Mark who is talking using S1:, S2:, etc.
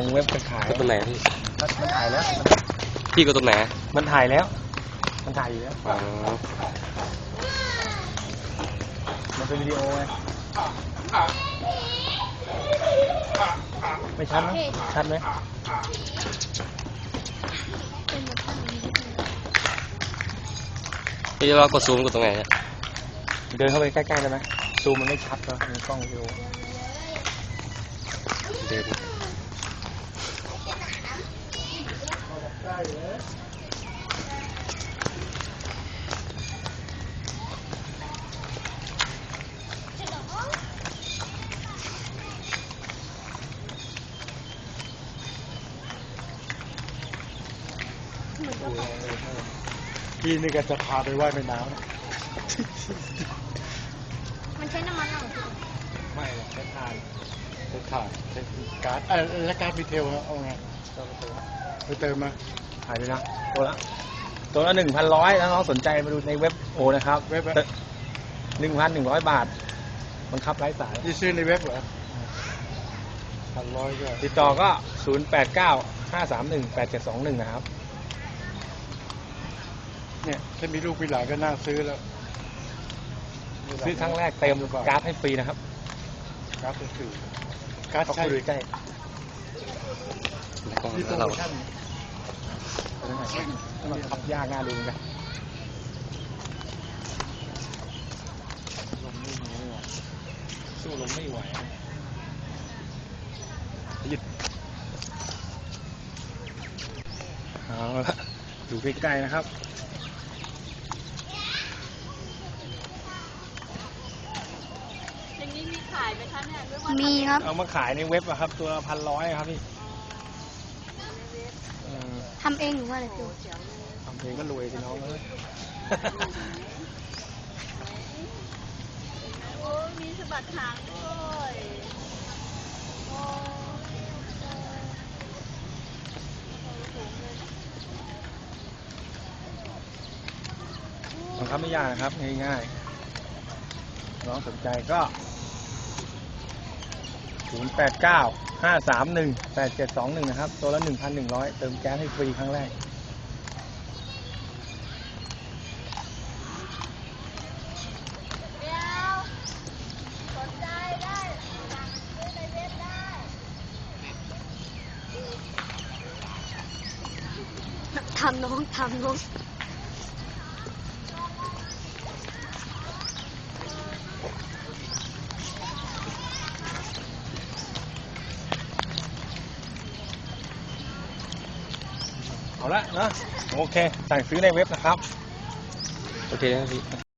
S1: ลงเว็บไปขาย
S2: ก็ตรงไหนพี่
S1: มันมันถ่ายแล้ว
S2: พี่ก็ตรงไหน
S1: มันถ่ายแล้ว มันถ่ายอยู่แล้ว
S2: อ๋อ
S1: มันเป็นวิดีโอไงไม่ชัดมั้ยชัดไหม
S2: พี่จะเรากดซูมกดตรงไหนเนี่ย
S1: เดินเข้าไปใกล้ๆได้ไหมซูมมันไม่ชัดเนอะมีกล้องวิดีโอ
S2: เดิน
S1: พี่นี่ก็จะพาไปว่ายในน้ำ
S3: มันใช้น้ำมันเหรอ
S1: ไม่หรอกใช้ทานใช้ถ่านใช้การ์ดเออแล้วการ์ดดีเทลเอาไงไปเติมมาถ่ายด้วยนะตัวละตัวละหนึ่งพันร้อยถ้าน้องสนใจมาดูในเว็บโอนะครับเว็บหนึ่งพันหนึ่งร้อยบาท บังคับไร้สาย
S4: ที่ซื้อในเว็บเหรอพันร้อยก็
S1: ติดต่อก็ศูนย์แปดเก้าห้าสามหนึ่งแปดเจ็ดสองหนึ่งนะครับ
S4: เนี่ยถ้ามีลูกมีหลานก็น่าซื้อแล้ว
S1: ซื้อครั้งแรกเติมการ์ดให้ฟรีนะครับ
S4: การ์ดสื่อการ์ด
S1: เขา
S4: ใช่
S1: คุยใกล้
S2: กล้อง
S4: ที่โปร
S2: เรา
S4: โมชั่น
S1: มันขับยากน่าดูเหมือนกันสู้ลมไม่ไหวหยุดเอาละดูใกล้ๆนะครับ
S3: อย่างนี้มีขายไหมคะเนี่ยด้วยว่า มีครับ
S1: เอามาขายในเว็บอะครับ ตัวพันร้อยครับพี่เออ
S3: ทำเองหรือว่าอะไรพี่
S1: ทำเพลงก็รวยสิน้องเอ้ย
S3: โอ้มีสะบัดหางด้วยโอ้
S1: บังคับไม่ยากนะครับง่ายๆน้องสนใจก็ 0 8 9 5 3 1 8 7 2 1 นะครับ ตัวละ 1,100 เติมแก๊สให้ฟรีครั้งแรก
S3: ทำน้องทำน้อง
S1: เอาละนะโอเคสั่งซื้อในเว็บนะครับ
S2: โอเคนะพี่